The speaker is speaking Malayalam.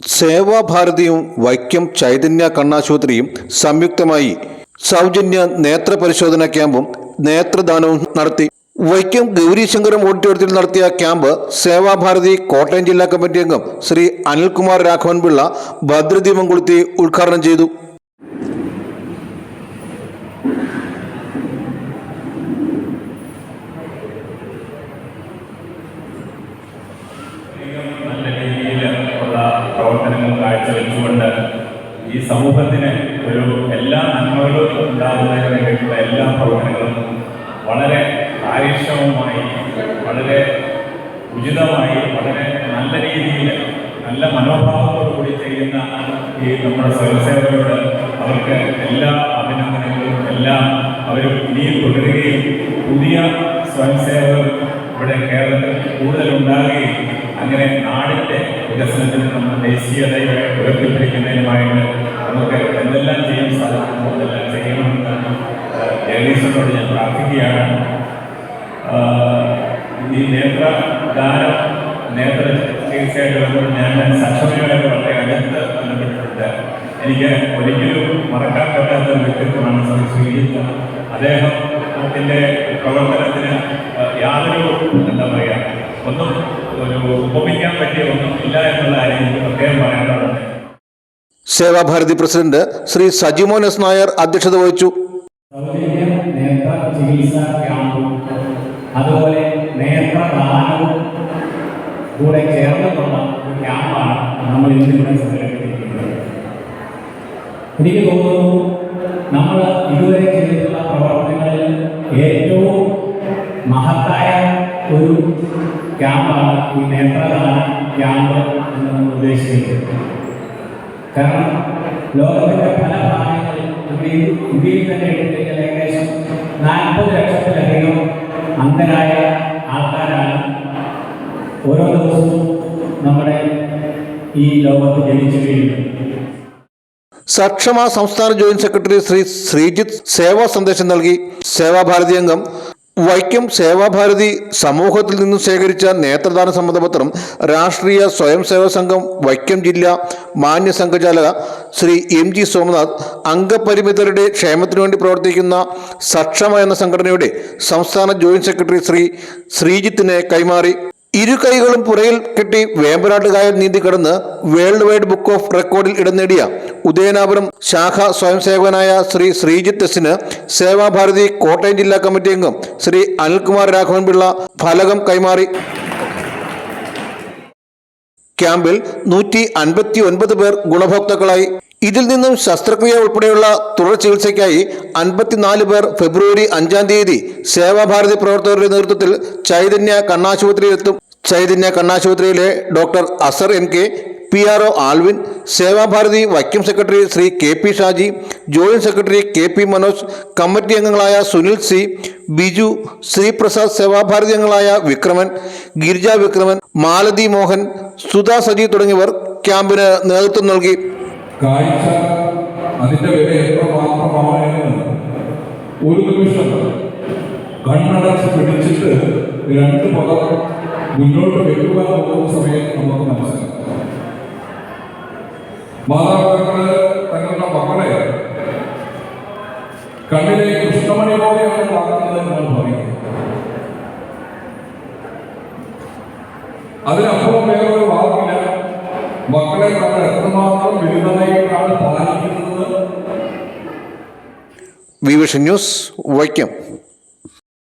സേവാഭാരതിയും വൈക്കം ചൈതന്യ കണ്ണാശുപത്രിയും സംയുക്തമായി സൗജന്യ നേത്ര പരിശോധന ക്യാമ്പും നേത്രദാനവും നടത്തി. വൈക്കം ഗൗരീശങ്കരം ഓഡിറ്റോറിയത്തിൽ നടത്തിയ ക്യാമ്പ് സേവാഭാരതി കോട്ടയം ജില്ലാ കമ്മിറ്റി അംഗം ശ്രീ അനിൽകുമാർ രാഘവൻ പിള്ള ഭദ്രദീപം കൊളുത്തി ഉദ്ഘാടനം ചെയ്തു. കാഴ്ചവെച്ചുകൊണ്ട് ഈ സമൂഹത്തിന് ഒരു എല്ലാ നന്മകളും ഉണ്ടാകുന്നതിന് വേണ്ടിയിട്ടുള്ള എല്ലാ പ്രവർത്തനങ്ങളും വളരെ കാര്യക്ഷമമായി വളരെ ഉചിതമായി വളരെ നല്ല രീതിയിൽ നല്ല മനോഭാവത്തോടു കൂടി ചെയ്യുന്ന ഈ നമ്മുടെ സ്വയംസേവകരോട് അവർക്ക് എല്ലാ അഭിനന്ദനങ്ങളും എല്ലാം അവർ ഇനിയും തുടരുകയും പുതിയ സ്വയംസേവകർ ഇവിടെ കേരളത്തിൽ കൂടുതൽ ഉണ്ടാകുകയും അങ്ങനെ നാടിന്റെ വികസനത്തിന് നമ്മൾ ദേശീയതയെ ഉയർത്തിപ്പിടിക്കുന്നതിനുമായിട്ട് നമുക്ക് എന്തെല്ലാം ചെയ്യാൻ സാധിക്കുമോ എന്തെല്ലാം ചെയ്യണമെന്ന് ജഗദീശനോട് ഞാൻ പ്രാർത്ഥിക്കുകയാണ്. ഈ ഈ നേത്രദാനം നേത്ര ചികിത്സയായിട്ട് ബന്ധപ്പെട്ട് ഞാൻ സക്ഷമയുമായിട്ട് വളരെ അടുത്ത് ബന്ധപ്പെട്ടിട്ടുണ്ട് എനിക്ക് ഒരിക്കലും മറക്കാൻ പറ്റാത്ത ഒരു വ്യക്തിത്വമാണ് ശ്രീ ശ്രീജിത്ത്. അദ്ദേഹത്തിന്റെ പ്രവർത്തനത്തിന് യാതൊരു എന്താ പറയുക ഒന്നും ഒരു ഉപമിക്കാൻ പറ്റിയ ഒന്നും ഇല്ല എന്നുള്ള കാര്യം എനിക്ക് പ്രത്യേകം സേവാഭാരതി പ്രസിഡന്റ് ശ്രീ സജിമോൻ എസ് നായർ അധ്യക്ഷത വഹിച്ചു. സൗജന്യ നേത്ര ചികിത്സാ ക്യാമ്പും അതുപോലെ നേത്രദാനവും കൂടെ ചേർന്നിട്ടുള്ള ക്യാമ്പാണ് ഏറ്റവും മഹത്തായ ഒരു ക്യാമ്പാണ് ഈ നേത്രദാന ക്യാമ്പ് എന്ന് നമ്മൾ ഉദ്ദേശിക്കുന്നത്. കാരണം ലോകത്തിന്റെ പല ഭാഗങ്ങളിൽ ഇന്ത്യയിൽ തന്നെ എടുത്തുകഴിഞ്ഞാൽ ഏകദേശം നാൽപ്പത് ലക്ഷത്തിലധികം അന്ധരായ ആൾക്കാരാണ് ഓരോ ദിവസവും നമ്മുടെ ഈ ലോകത്ത് ജനിച്ചു വീഴുന്നത്. സക്ഷമ സംസ്ഥാന ജോയിന്റ് സെക്രട്ടറി ശ്രീ ശ്രീജിത്ത് സേവാ സന്ദേശം നൽകി. സേവാഭാരതി അംഗം. വൈക്കം സേവാഭാരതി സമൂഹത്തിൽ നിന്നും ശേഖരിച്ച നേത്രദാന സമ്മതപത്രം രാഷ്ട്രീയ സ്വയം സേവാ സംഘം വൈക്കം ജില്ലാ മാന്യ സംഘചാലക ശ്രീ എം ജി സോമനാഥ് അംഗപരിമിതരുടെ ക്ഷേമത്തിനു വേണ്ടി പ്രവർത്തിക്കുന്ന സക്ഷമ എന്ന സംഘടനയുടെ സംസ്ഥാന ജോയിന്റ് സെക്രട്ടറി ശ്രീ ശ്രീജിത്തിനെ കൈമാറി. ഇരു കൈകളും പുറയിൽ കെട്ടി വേമ്പനാട്ടുകായൽ നീന്തി കടന്ന് വേൾഡ് വൈഡ് ബുക്ക് ഓഫ് റെക്കോർഡിൽ ഇടം നേടിയ ഉദയനാപുരം ശാഖ സ്വയം സേവകനായ ശ്രീ ശ്രീജിത്ത് എസിന് സേവാഭാരതി കോട്ടയം ജില്ലാ കമ്മിറ്റി അംഗം ശ്രീ അനിൽകുമാർ രാഘവൻ പിള്ള ഫലകം കൈമാറി. ക്യാമ്പിൽ നൂറ്റി അൻപത്തി ഒൻപത് പേർ ഗുണഭോക്താക്കളായി. ഇതിൽ നിന്നും ശസ്ത്രക്രിയ ഉൾപ്പെടെയുള്ള തുടർ ചികിത്സയ്ക്കായി അൻപത്തിനാല് പേർ ഫെബ്രുവരി അഞ്ചാം തീയതി സേവാഭാരതി പ്രവർത്തകരുടെ നേതൃത്വത്തിൽ ചൈതന്യ കണ്ണാശുപത്രിയിലെത്തും. Chaitanya കണ്ണാശുപത്രിയിലെ doctor Azar M K P R O Alvin Sevabharati Vaikom secretary Shri K P Shaji joint secretary K P Manoj committee അംഗങ്ങളായ സുനിൽ സി ബിജു ശ്രീപ്രസാദ് സേവാഭാരതി അംഗങ്ങളായ വിക്രമൻ ഗിരിജ വിക്രമൻ മാലതി മോഹൻ സുധാ സജി തുടങ്ങിയവർ ക്യാമ്പിന് നേതൃത്വം നൽകി. കാഴ്ച എത്രമാത്രമാണെന്ന് ഒരു നിമിഷം കണ്ണടച്ച് പിടിച്ചിട്ട് രണ്ട് പദം മുന്നോട്ട് വെക്കുക പോകുന്ന സമയത്ത് നമുക്ക് മനസ്സിലാക്കാം. മാതാപിതാക്കൾ തങ്ങളുടെ മക്കളെ കണ്ണിലെ കൃഷ്ണമണി പോലെയാണ് വളർത്തുന്നത് നമ്മൾ പറയുന്നത് അതിനപ്പുറം വേറൊരു വാക്കില്ല. മക്കളെ നമ്മൾ എത്രമാത്രം വിരുദ്ധമായിട്ടാണ് പാലിക്കുന്നത്? Vision news Vaikom.